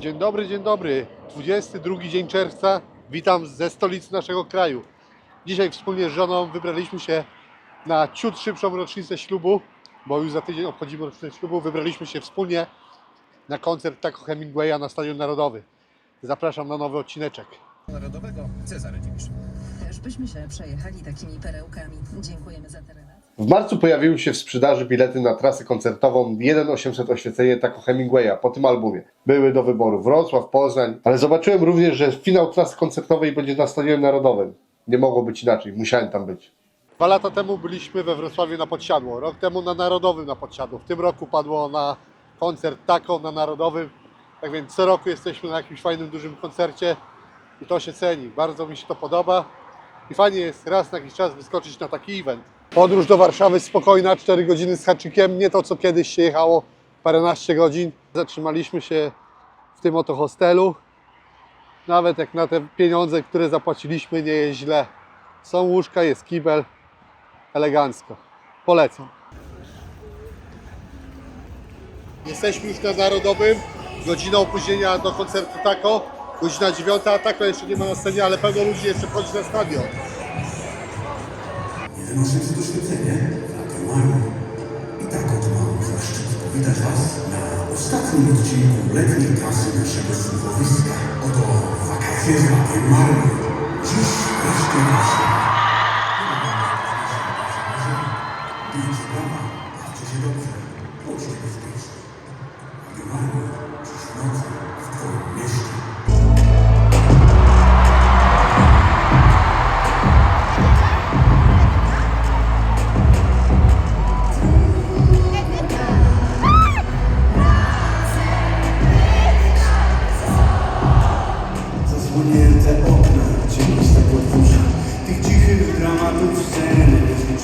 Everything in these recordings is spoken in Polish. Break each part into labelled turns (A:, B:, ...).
A: Dzień dobry, dzień dobry. 22 dzień czerwca. Witam ze stolicy naszego kraju. Dzisiaj wspólnie z żoną wybraliśmy się na ciut szybszą rocznicę ślubu, bo już za tydzień obchodzimy rocznicę ślubu. Wybraliśmy się wspólnie na koncert Taco Hemingwaya na Stadion Narodowy. Zapraszam na nowy odcineczek.
B: Narodowego Cezary Dziwisz.
C: Żebyśmy się przejechali takimi perełkami. Dziękujemy za te relacje.
A: W marcu pojawiły się w sprzedaży bilety na trasę koncertową 1800 oświecenie Taco Hemingwaya po tym albumie. Były do wyboru Wrocław, Poznań, ale zobaczyłem również, że finał trasy koncertowej będzie na Stadionie Narodowym. Nie mogło być inaczej, musiałem tam być. Dwa lata temu byliśmy we Wrocławiu na Podsiadło, rok temu na Narodowym na Podsiadło. W tym roku padło na koncert Taco na Narodowym. Tak więc co roku jesteśmy na jakimś fajnym, dużym koncercie i to się ceni. Bardzo mi się to podoba i fajnie jest raz na jakiś czas wyskoczyć na taki event. Podróż do Warszawy spokojna, 4 godziny z haczykiem, nie to co kiedyś się jechało paręnaście godzin. Zatrzymaliśmy się w tym oto hostelu. Nawet jak na te pieniądze, które zapłaciliśmy, nie jest źle. Są łóżka, jest kibel, elegancko. Polecam. Jesteśmy już na Narodowym. Godzina opóźnienia do koncertu Taco. Godzina dziewiąta. Taco jeszcze nie ma na scenie, ale pełno ludzi jeszcze wchodzi na stadion.
D: 1800 oświecenie Flagę mają I tak oto mam zaszczyt powitać Was na ostatnim odcinku letniej trasy naszego słuchowiska Oto wakacje z Mają Dziś wreszcie nasze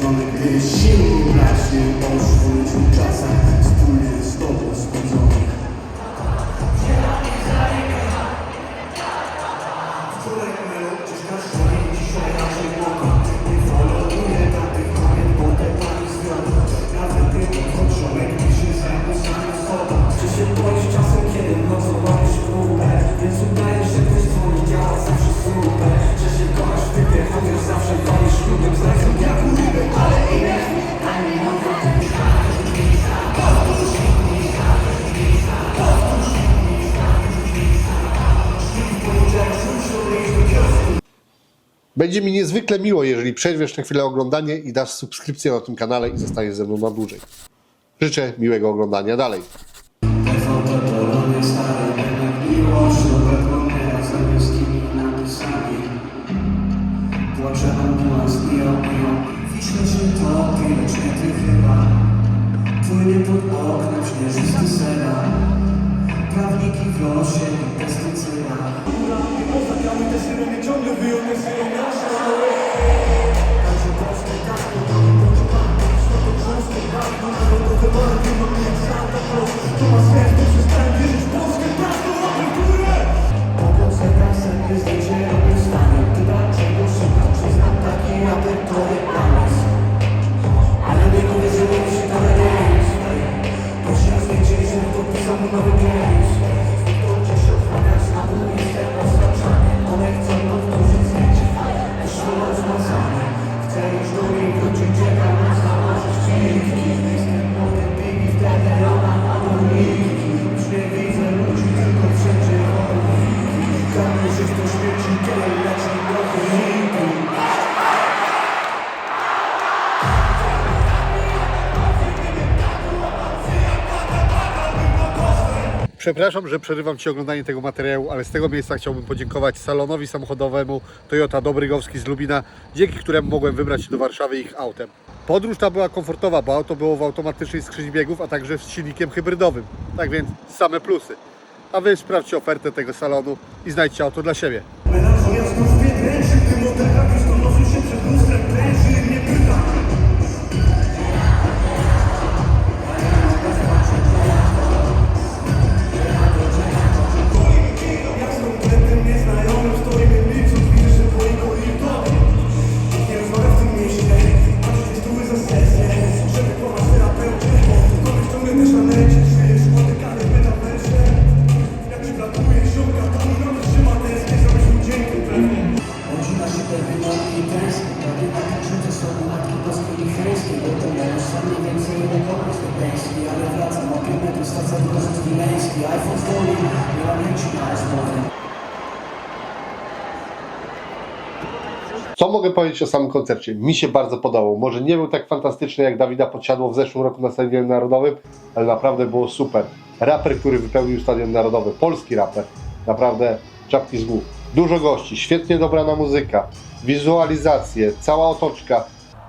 D: Niezliczonych, gdy sił braśnie O szkolnych czasach
A: Będzie mi niezwykle miło, jeżeli przerwiesz na chwilę oglądanie i dasz subskrypcję na tym kanale i zostaniesz ze mną na dłużej. Życzę miłego oglądania dalej.
D: Prawniki w losie i Amete sirene, çok lübüyone sirene, aşağı
A: Przepraszam, że przerywam Ci oglądanie tego materiału, ale z tego miejsca chciałbym podziękować salonowi samochodowemu Toyota Dobrygowski z Lubina, dzięki któremu mogłem wybrać się do Warszawy ich autem. Podróż ta była komfortowa, bo auto było w automatycznej skrzyni biegów, a także z silnikiem hybrydowym. Tak więc same plusy. A Wy sprawdźcie ofertę tego salonu i znajdźcie auto dla siebie.
D: Niczym na.
A: Co mogę powiedzieć o samym koncercie? Mi się bardzo podobał. Może nie był tak fantastyczny jak Dawida Podsiadło w zeszłym roku na Stadionie Narodowym, ale naprawdę było super. Raper, który wypełnił Stadion Narodowy, polski raper. Naprawdę czapki z głów. Dużo gości, świetnie dobrana muzyka, wizualizacje, cała otoczka.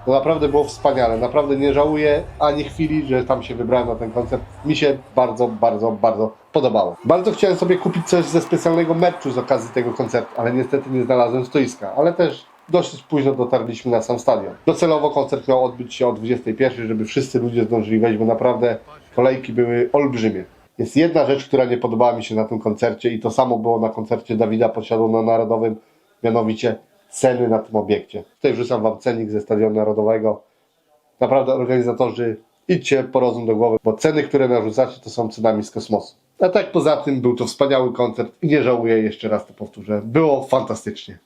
A: No naprawdę było wspaniale. Naprawdę nie żałuję ani chwili, że tam się wybrałem na ten koncert. Mi się bardzo, bardzo, bardzo podobało. Bardzo chciałem sobie kupić coś ze specjalnego merchu z okazji tego koncertu, ale niestety nie znalazłem stoiska. Ale też dosyć późno dotarliśmy na sam stadion. Docelowo koncert miał odbyć się o 21, żeby wszyscy ludzie zdążyli wejść, bo naprawdę kolejki były olbrzymie. Jest jedna rzecz, która nie podobała mi się na tym koncercie i to samo było na koncercie Dawida Posiadło na Narodowym, mianowicie ceny na tym obiekcie. Tutaj wrzucam Wam cenik ze Stadionu Narodowego. Naprawdę organizatorzy, idźcie po rozum do głowy, bo ceny, które narzucacie, to są cenami z kosmosu. A tak poza tym był to wspaniały koncert i nie żałuję, jeszcze raz to powtórzę, było fantastycznie.